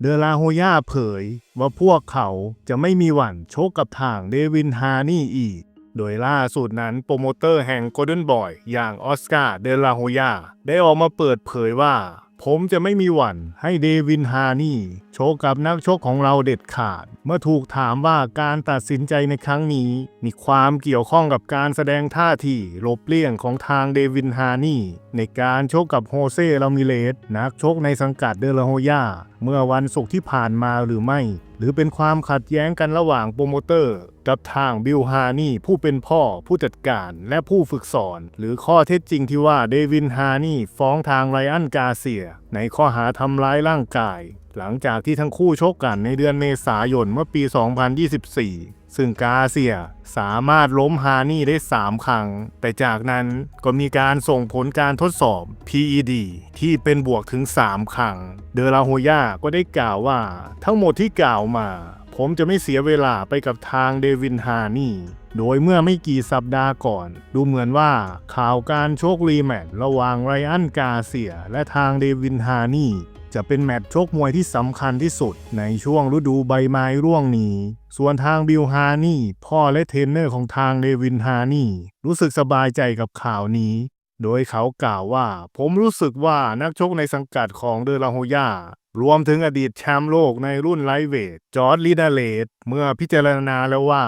เดลาโฮยาเผยว่าพวกเขาจะไม่มีหวั่นชกกับทางเดวินฮานี่อีก โดยล่าสุดนั้นโปรโมเตอร์แห่งโกลเด้นบอยอย่างออสการ์เดลาโฮยาได้ออกมาเปิดเผยว่า ผมจะไม่มีหวันให้เดวินฮานี่โชกกับนักชกของเราเด็ดขาด เมื่อถูกถามว่าการตัดสินใจในครั้งนี้ มีความเกี่ยวข้องกับการแสดงท่าทีหลบเลี่ยงของทางเดวินฮานี่ ในการชกกับโฮเซ่ลามิเลสนักชกในสังกัดเดลาโฮยาเมื่อวันศุกร์ที่ผ่านมาหรือไม่ หรือเป็นความขัดแย้งกันระหว่างโปรโมเตอร์ กับทางบิลฮานี่ผู้เป็นพ่อผู้จัดการและผู้ฝึกสอน หรือข้อเท็จจริงที่ว่าเดวินฮานี่ฟ้องทางไรอันกาเซีย ในข้อหาทำร้ายร่างกายหลังจากที่ทั้งคู่ชกกันในเดือนเมษายนเมื่อปี 2024 ซึ่งกาเซียสามารถล้มฮานี่ได้ 3 ครั้ง แต่จากนั้นก็มีการส่งผลการทดสอบ PED ที่เป็นบวกถึง 3 ครั้ง เดลาโฮย่าก็ได้กล่าวว่า ทั้งหมดที่กล่าวมา ผมจะไม่เสียเวลาไปกับทางเดวินฮานี่โดยเมื่อไม่กี่สัปดาห์ก่อน ดูเหมือนว่าข่าวการโชครีแมตช์ระหว่างไรอันกาเซีย และทางเดวินฮานี่ จะเป็นแมตช์ชกมวยที่สำคัญที่สุดในช่วงฤดูใบไม้ร่วงนี้ ส่วนทางบิลฮานี่ พ่อและเทรนเนอร์ของทางเดวินฮานี่ รู้สึกสบายใจกับข่าวนี้ โดยเขากล่าวว่า ผมรู้สึกว่านักชกในสังกัดของเดลาโฮยารวมถึงอดีตแชมป์โลกในรุ่นไลท์เวทจอร์ดลีดาเลสเมื่อพิจารณาแล้วว่า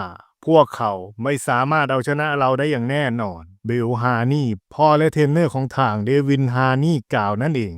พวกเขาไม่สามารถเอาชนะเราได้อย่างแน่นอน เบลฮานี่ พ่อและเทรนเนอร์ของทางเดวินฮานี่กล่าวนั่นเอง